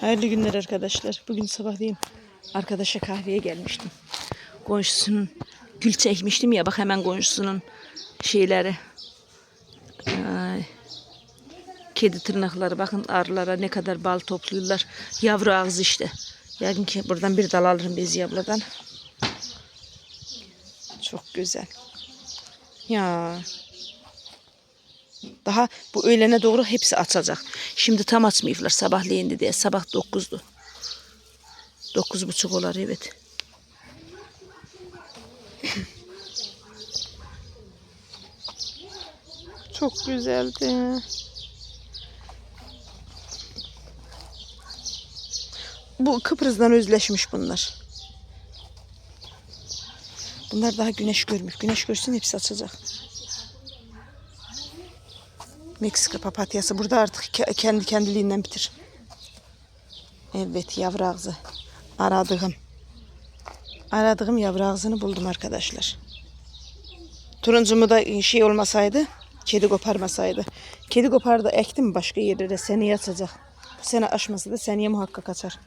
Hayırlı günler arkadaşlar. Bugün sabahleyin arkadaşa kahveye gelmiştim. Komşusunun gül çekmiştim ya bak hemen komşusunun şeyleri. Ay. Kedi tırnakları bakın arılara ne kadar bal topluyorlar. Yavru ağzı işte. Yarın ki buradan bir dal alırım Bezi abladan. Çok güzel. Ya. Daha bu öğlene doğru hepsi açacak. Şimdi tam açmıyorlar sabahleyin diye. Sabah 9'du. 9.30 olar evet. Çok güzeldi. Bu Kıbrıs'tan özleşmiş bunlar. Bunlar daha güneş görmüş. Güneş görsün hepsi açacak. Meksika papatyası burada artık ke- kendi kendiliğinden bitir. Evet yavru ağzı. Aradığım. Aradığım yavru ağzını buldum arkadaşlar. Turuncumu da şey olmasaydı, kedi koparmasaydı. Kedi kopardı ektim başka yerlere seneye açacak. Bu sene aşmasa da seneye muhakkak açar.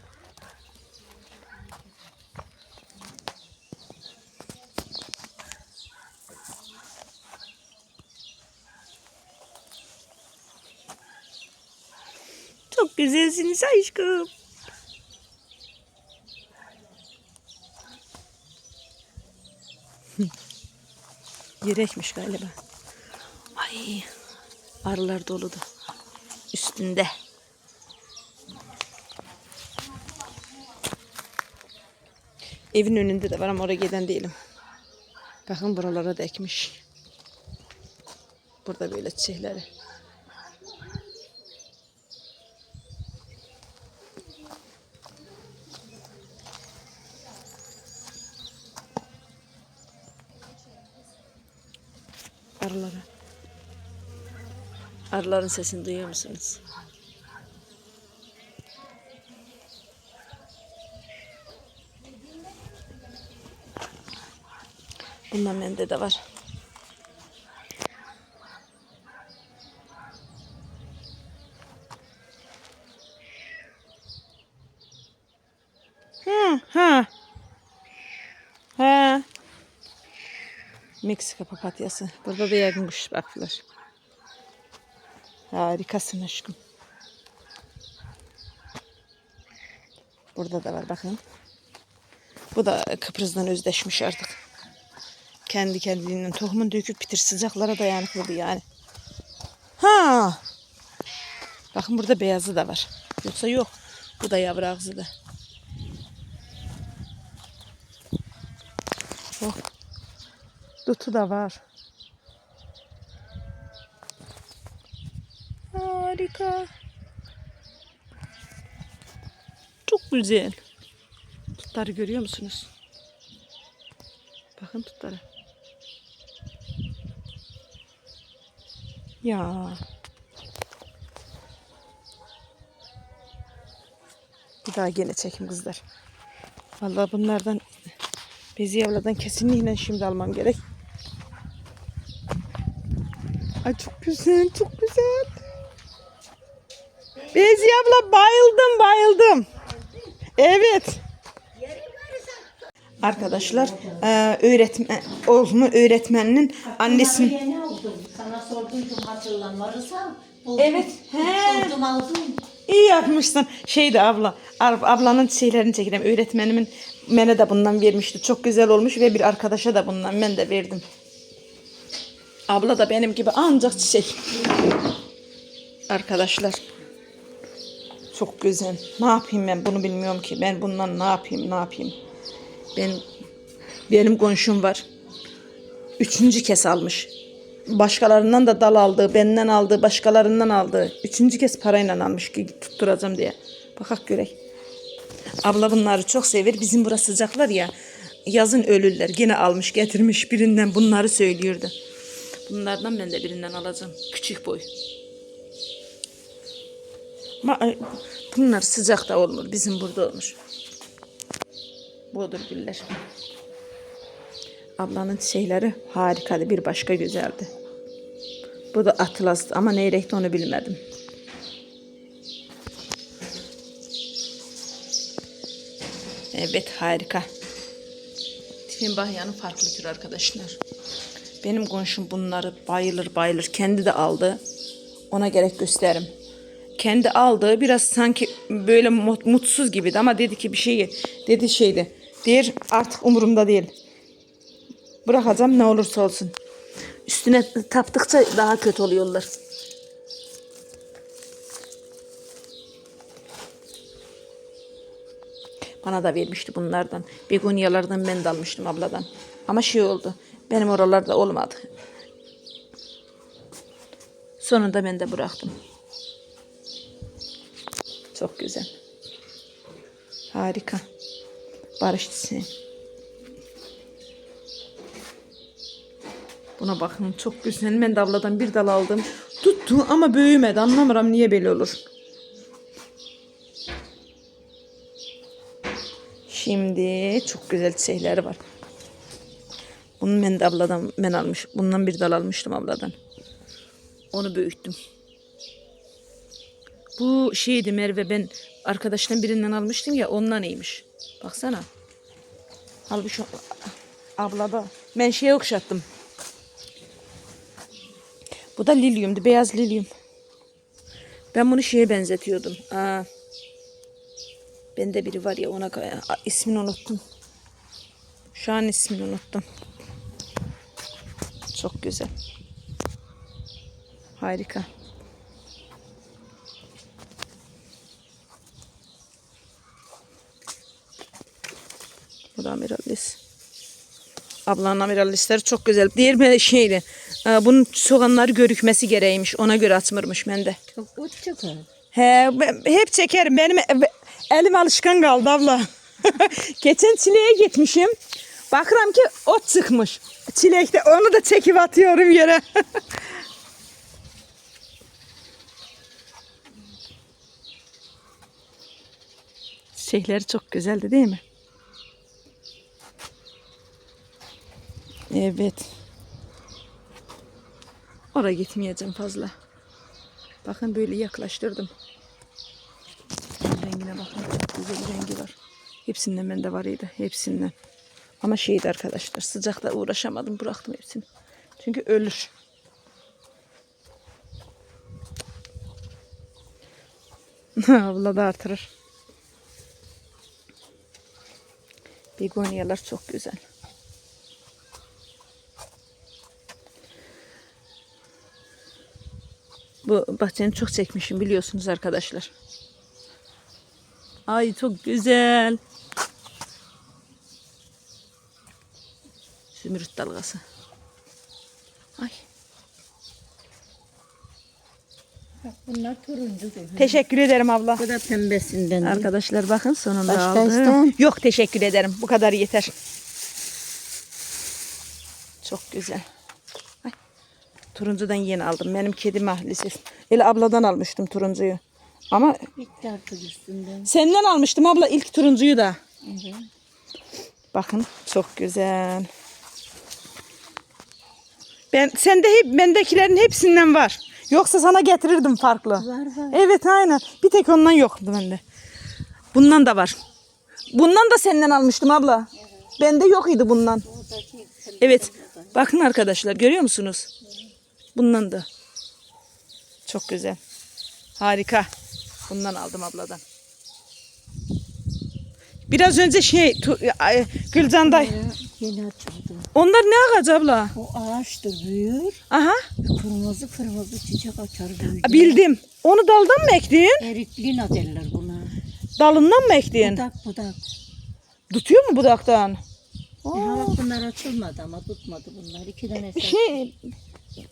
Çok güzelsiniz aşkım. Yürekmiş galiba. Ay arılar doludu. Üstünde. Evin önünde de var ama oraya giden değilim. Bakın buralara da ekmiş. Burada böyle çiçekleri. Arılara. Arıların sesini duyuyor musunuz? Bundan bende de var. Meksika papatyası. Burada da kuş baktılar. Harikasın aşkım. Burada da var bakın. Bu da Kıbrıs'tan özdeşmiş artık. Kendi kendiliğinden tohumun döküp bitir sıcaklara dayanıklı yani. Ha. Bakın burada beyazı da var. Yoksa yok. Bu da yavru da. Dutu da var. Harika. Çok güzel. Tutları görüyor musunuz? Bakın tutları. Ya. Bir daha gene çekim kızlar. Vallahi bunlardan Bezi abladan kesinlikle şimdi almam gerek. Ay çok güzel, çok güzel. Bezi abla bayıldım, bayıldım. Evet. Arkadaşlar, eee, öğretmen oğlumu öğretmeninin annesinin. Sana hatırlan varırsan. Buldum. Evet, he. Buldum aldım. iyi yapmışsın. Şeydi abla, ab- ablanın şeylerini çekeceğim. Öğretmenimin mene de bundan vermişti. Çok güzel olmuş ve bir arkadaşa da bundan ben de verdim. Abla da benim gibi ancak çiçek. Arkadaşlar. Çok güzel. Ne yapayım ben bunu bilmiyorum ki. Ben bundan ne yapayım ne yapayım. Ben benim komşum var. Üçüncü kez almış. Başkalarından da dal aldı, benden aldı, başkalarından aldı. Üçüncü kez parayla almış ki tutturacağım diye. Bakak görek. Abla bunları çok sever. Bizim burası sıcaklar ya. Yazın ölürler. Gene almış getirmiş birinden bunları söylüyordu. Bunlardan ben de birinden alacağım. Küçük boy. Bunlar sıcakta olmur. Bizim burada olmuş. Budur güller. Ablanın şeyleri harikadı. Bir başka güzeldi. Bu da atlas ama ne renkte onu bilmedim. Evet harika. Tipin bahyanın farklı tür arkadaşlar. Benim komşum bunları bayılır bayılır. Kendi de aldı. Ona gerek gösteririm. Kendi aldı. Biraz sanki böyle mut- mutsuz gibiydi ama dedi ki bir şey dedi şeydi. Diğer artık umurumda değil. Bırakacağım ne olursa olsun. Üstüne taptıkça daha kötü oluyorlar. Bana da vermişti bunlardan. Begonyalardan ben de almıştım abladan. Ama şey oldu. Benim oralarda olmadı. Sonunda ben de bıraktım. Çok güzel. Harika. Barış çiçeği. Buna bakın çok güzel. Ben de abladan bir dal aldım. Tuttu ama büyümedi. Anlamıyorum niye böyle olur. Şimdi çok güzel çiçekleri var. Bunu ben de abladan ben almış. Bundan bir dal almıştım abladan. Onu büyüttüm. Bu şeydi Merve ben arkadaştan birinden almıştım ya ondan iyiymiş. Baksana. Halbuki ablada ben şeye okşattım. Bu da lilyumdu. Beyaz lilyum. Ben bunu şeye benzetiyordum. Aa, bende biri var ya ona ismini unuttum. Şu an ismini unuttum. Çok güzel. Harika. Bu da amirallis. Ablanın amirallisleri çok güzel. Diğer bir şeydi. e, Bunun soğanları görükmesi gereğiymiş. Ona göre atmırmış bende. Çok uçuk. He, ben- hep çekerim. Benim e- elim alışkan kaldı abla. Geçen çileğe gitmişim. Bakıram ki ot çıkmış. Çilekte onu da çekip atıyorum yere. Çiçekleri çok güzeldi değil mi? Evet. Oraya gitmeyeceğim fazla. Bakın böyle yaklaştırdım. Rengine bakın çok güzel rengi var. Hepsinden bende var idi. Hepsinden. Ama şeydi arkadaşlar sıcakta uğraşamadım bıraktım hepsini. Çünkü ölür. Abla da artırır. Begonyalar çok güzel. Bu bahçeni çok çekmişim biliyorsunuz arkadaşlar. Ay çok güzel. Zümrüt dalgası. Ay. Bak bunlar turuncu. Teşekkür ederim abla. Bu da pembesinden. Arkadaşlar bakın sonunda Başka aldım. isteyen? Yok teşekkür ederim. Bu kadar yeter. Çok güzel. Ay. Turuncudan yeni aldım. Benim kedi maalesef. Ele abladan almıştım turuncuyu. Ama Bitti artık üstünden. senden almıştım abla ilk turuncuyu da. Evet. Bakın çok güzel. Ben sende hep bendekilerin hepsinden var. Yoksa sana getirirdim farklı. Var var. Evet aynen. Bir tek ondan yoktu bende. Bundan da var. Bundan da senden almıştım abla. Bende yok idi bundan. Evet. Bakın arkadaşlar görüyor musunuz? Bundan da. Çok güzel. Harika. Bundan aldım abladan. Biraz önce şey tu- ay, Gülcan dayı. Yeni açıldı. Onlar ne ağacı abla? O ağaçtır büyür. Aha Kırmızı kırmızı çiçek açar büyür. bildim. Onu daldan mı ektin? Eriklina derler buna. Dalından mı ektin? Budak budak. Tutuyor mu budaktan? E, ha, bunlar açılmadı ama tutmadı bunlar. İki tanesi. Şey,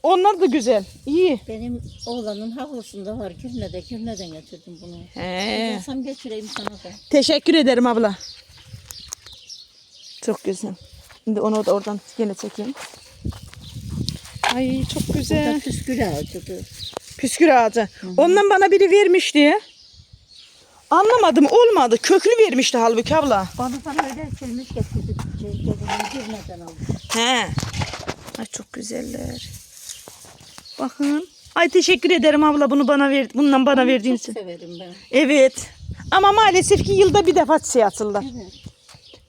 onlar da güzel. İyi. Benim oğlanın havlusunda var. Kirne'de Kirne'den getirdim bunu. He. Olsam getireyim sana da. Teşekkür ederim abla. Çok güzel. Şimdi onu da oradan yine çekeyim. Ay çok Bu da güzel. püskül ağacıdır. Püskür ağacı. Ondan bana biri vermişti. Anlamadım olmadı. Köklü vermişti halbuki abla. Bana bana öyle kelmiş getirdi. Şey, Gelinin Kirne'den aldım. He. Ay çok güzeller. Bakın. Ay teşekkür ederim abla bunu bana ver, bundan bana verdiğin Çok için. severim ben. Evet. Ama maalesef ki yılda bir defa atılır. Evet.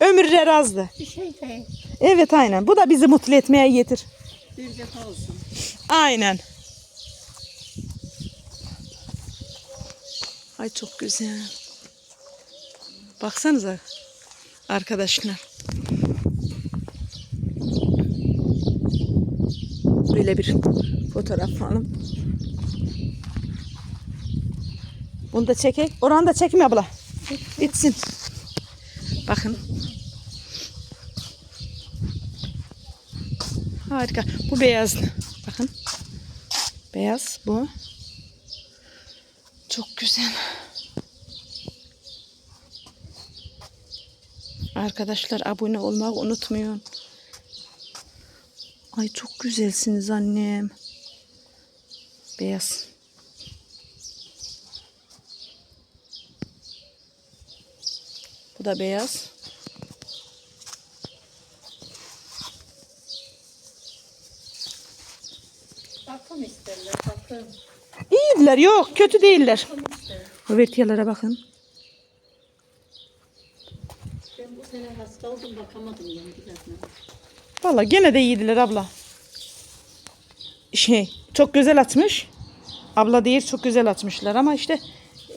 Ömürler azdı. Bir şey değil. Evet aynen. Bu da bizi mutlu etmeye yetir. Bir defa olsun. Aynen. Ay çok güzel. Baksanıza arkadaşlar. Böyle bir fotoğraf falan. Bunu da çekek. Oranı da çekme abla. Bitsin. Bakın. Harika. Bu beyaz. Bakın. Beyaz bu. Çok güzel. Arkadaşlar abone olmayı unutmayın. Ay çok güzelsiniz annem. Beyaz. Bu da beyaz. Bakın isterler bakın. İyiler yok kötü değiller. Vertiyalara bakın. Ben bu sene hasta oldum bakamadım yengilerine. Valla gene de iyiydiler abla. Şey çok güzel atmış. Abla değil çok güzel atmışlar ama işte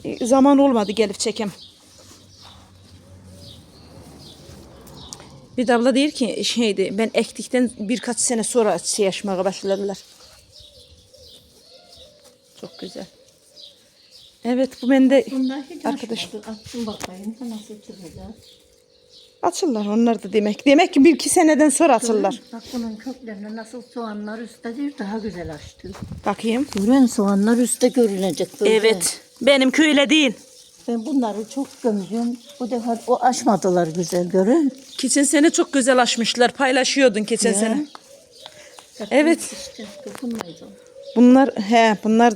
e, zaman olmadı gelip çekem. Bir de abla değil ki şeydi ben ektikten birkaç sene sonra şey yaşamaya başladılar. Çok güzel. Evet bu bende Bunlar hiç Arkadaş. açmadı. Açsın bakayım nasıl çıkacak. açırlar onlar da demek. Demek ki bir iki seneden sonra açırlar. Bak bunun köklerine nasıl soğanlar üsttedir daha güzel açtı. Bakayım. Görün soğanlar üstte görünecek böyle. Evet. Benimki öyle değil. Ben bunları çok gömdüm. Bu defa o açmadılar güzel görün. Geçen sene çok güzel açmışlar. Paylaşıyordun geçen Ya. sene. Bak, Evet. İşte dokunmayacağım. Bunlar he bunlar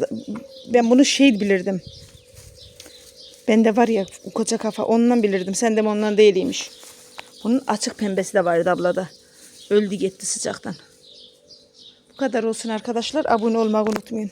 ben bunu şey bilirdim. Bende var ya koca kafa ondan bilirdim. Sen de ondan değiliymiş. Bunun açık pembesi de vardı ablada. Öldü gitti sıcaktan. Bu kadar olsun arkadaşlar. Abone olmayı unutmayın.